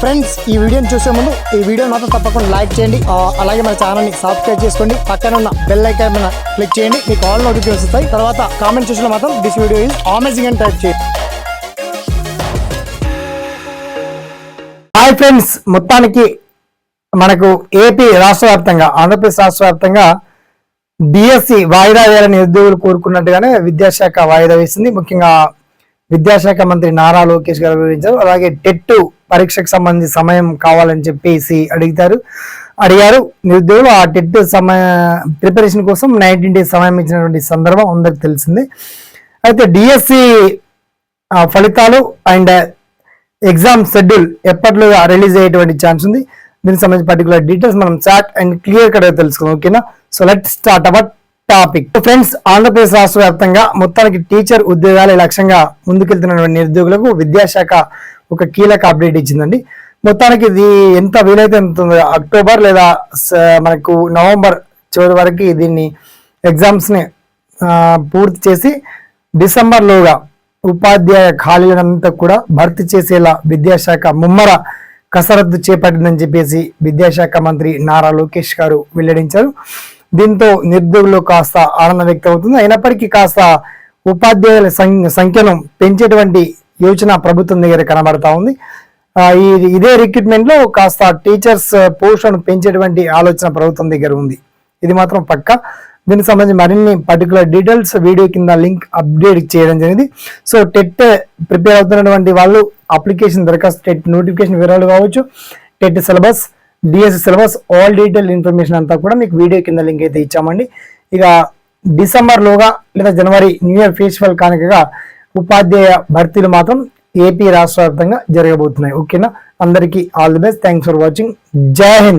Friends ఈ వీడియోని చూసే ముందు ఈ వీడియో మాత్రం తప్పకుండా లైక్ చేయండి. అలాగే మన ఛానల్ని సబ్స్క్రైబ్ చేసుకోండి. పక్కన ఉన్న బెల్ ఐకాన్ మీద క్లిక్ చేయండి. మీకు ఆల్ నోటిఫికేషన్ వస్తాయి. తర్వాత కామెంట్ చూసిన మాత్రం దిస్ వీడియో ఈజ్ అమేజింగ్ అని టైప్ చేయండి. హాయ్ ఫ్రెండ్స్ మొత్తానికి మనకు ఏపీ రాష్ట్ర వ్యాప్తంగా ఆంధ్రప్రదేశ్ రాష్ట్ర వ్యాప్తంగా డిఎస్సి వాయిదా వేయాలని ఉద్యోగులు కోరుకున్నట్టుగానే విద్యాశాఖ వాయిదా వేసింది. ముఖ్యంగా విద్యాశాఖ మంత్రి నారా లోకేష్ గారు వివరించారు. అలాగే టెట్ పరీక్షకు సంబంధించి సమయం కావాలని చెప్పేసి అడుగుతారు. అడిగారు. నిరుద్యోగులు ఆ టెట్ సమయ ప్రిపరేషన్ కోసం నైన్టీన్ డేస్ సమయం ఇచ్చినటువంటి సందర్భం అందరికి తెలిసింది. అయితే డిఎస్సి ఫలితాలు అండ్ ఎగ్జామ్ షెడ్యూల్ ఎప్పట్లో రిలీజ్ అయ్యేటువంటి ఛాన్స్ ఉంది. దీనికి సంబంధించి పర్టికులర్ డీటెయిల్స్ మనం చాట్ అండ్ క్లియర్ కట్గా తెలుసుకుందాం. ఓకేనా? So let start our topic. Friends Andhra Pradesh రాష్ట్ర వ్యాప్తంగా మొత్తానికి టీచర్ ఉద్యోగాల లక్ష్యంగా ముందుకెళ్తున్నటువంటి నిరుద్యోగులకు విద్యాశాఖ ఒక కీలక అప్డేట్ ఇచ్చిందండి. మొత్తానికి ఇది ఎంత వీలైతే ఎంత అక్టోబర్ లేదా స- మనకు నవంబర్ చివరి వరకు దీన్ని ఎగ్జామ్స్ని పూర్తి చేసి డిసెంబర్లోగా ఉపాధ్యాయ ఖాళీలంతా కూడా భర్తీ చేసేలా విద్యాశాఖ ముమ్మర కసరత్తు చేపట్టిందని చెప్పేసి విద్యాశాఖ మంత్రి నారా లోకేష్ గారు వెల్లడించారు. దీంతో నిరుద్యోగులు కాస్త ఆనందం వ్యక్తం అవుతుంది అయినప్పటికీ కాస్త ఉపాధ్యాయుల సం- సంఖ్యను పెంచేటువంటి యోచన ప్రభుత్వం దగ్గర కనబడతా ఉంది. ఈ ఇదే రిక్రూట్మెంట్లో కాస్త టీచర్స్ పోస్టులను పెంచేటువంటి ఆలోచన ప్రభుత్వం దగ్గర ఉంది. ఇది మాత్రం పక్క. దీనికి సంబంధించి మరిన్ని పర్టికులర్ డీటెయిల్స్ వీడియో కింద లింక్ అప్డేట్ చేయడం జరిగింది. సో టెట్ ప్రిపేర్ అవుతున్నటువంటి వాళ్ళు అప్లికేషన్ దరఖాస్తు టెట్ నోటిఫికేషన్ వివరాలు కావచ్చు TET syllabus DSC syllabus all detail information అంతా కూడా మీకు వీడియో కింద లింక్ అయితే ఇచ్చామండి. ఇక డిసెంబర్ లోగా లేదా జనవరి న్యూ ఇయర్ ఫెస్టివల్ కానుకగా ఉపాధ్యాయ భర్తీలు మాత్రం ఏపీ రాష్ట్ర వ్యాప్తంగా జరగబోతున్నాయి. ఓకేనా అందరికీ all the best thanks for watching జై హింద్